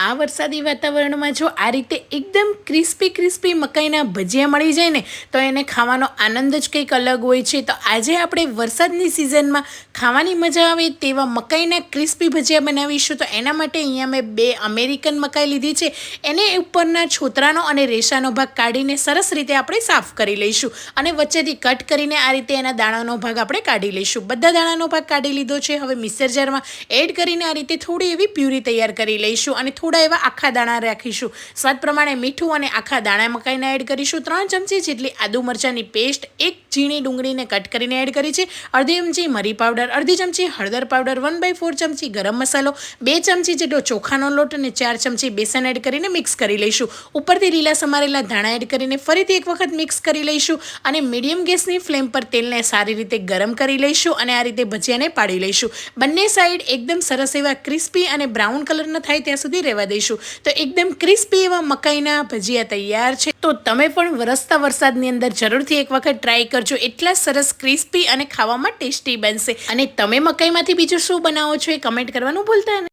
આ વરસાદી વાતાવરણમાં જો આ રીતે એકદમ ક્રિસ્પી ક્રિસ્પી મકાઈના ભજીયા મળી જાય ને, તો એને ખાવાનો આનંદ જ કંઈક અલગ હોય છે. તો આજે આપણે વરસાદની સિઝનમાં ખાવાની મજા આવે તેવા મકાઈના ક્રિસ્પી ભજીયા બનાવીશું. તો એના માટે અહીંયા મેં બે અમેરિકન મકાઈ લીધી છે. એને ઉપરના છોતરાનો અને રેસાનો ભાગ કાઢીને સરસ રીતે આપણે સાફ કરી લઈશું. અને વચ્ચેથી કટ કરીને આ રીતે એના દાણાનો ભાગ આપણે કાઢી લઈશું. બધા દાણાનો ભાગ કાઢી લીધો છે. હવે મિક્સર જારમાં એડ કરીને આ રીતે થોડી એવી પ્યુરી તૈયાર કરી લઈશું અને થોડા એવા આખા દાણા રાખીશું. સ્વાદ પ્રમાણે મીઠું અને આખા દાણા મકાઈને એડ કરીશું. ત્રણ ચમચી જેટલી આદુ મરચાંની પેસ્ટ એક ઝીણી ડુંગળીને કટ કરીને એડ કરી છે. અડધી ચમચી મરી પાવડર, અડધી ચમચી હળદર પાવડર વન બાય ફોર ચમચી ગરમ મસાલો, બે ચમચી જેટલો ચોખાનો લોટ અને ચાર ચમચી બેસન એડ કરીને મિક્સ કરી લઈશું. ઉપરથી લીલા સમારેલા ધાણા એડ કરીને ફરીથી એક વખત મિક્સ કરી લઈશું અને મીડિયમ ગેસની ફ્લેમ પર તેલને સારી રીતે ગરમ કરી લઈશું અને આ રીતે ભજીયાને પાડી લઈશું. બંને સાઈડ એકદમ સરસ એવા ક્રિસ્પી અને બ્રાઉન કલરના થાય ત્યાં સુધી રહેવા દઈશું. તો એકદમ ક્રિસ્પી એવા મકાઈના ભજીયા તૈયાર છે. તો તમે પણ વરસતા વરસાદની અંદર જરૂરથી એક વખત ટ્રાય કરજો એટલા સરસ ક્રિસ્પી અને ખાવામાં ટેસ્ટી બનશે. અને તમે મકાઈમાંથી બીજું શું બનાવો છો એ કમેન્ટ કરવાનું ભૂલતા નહીં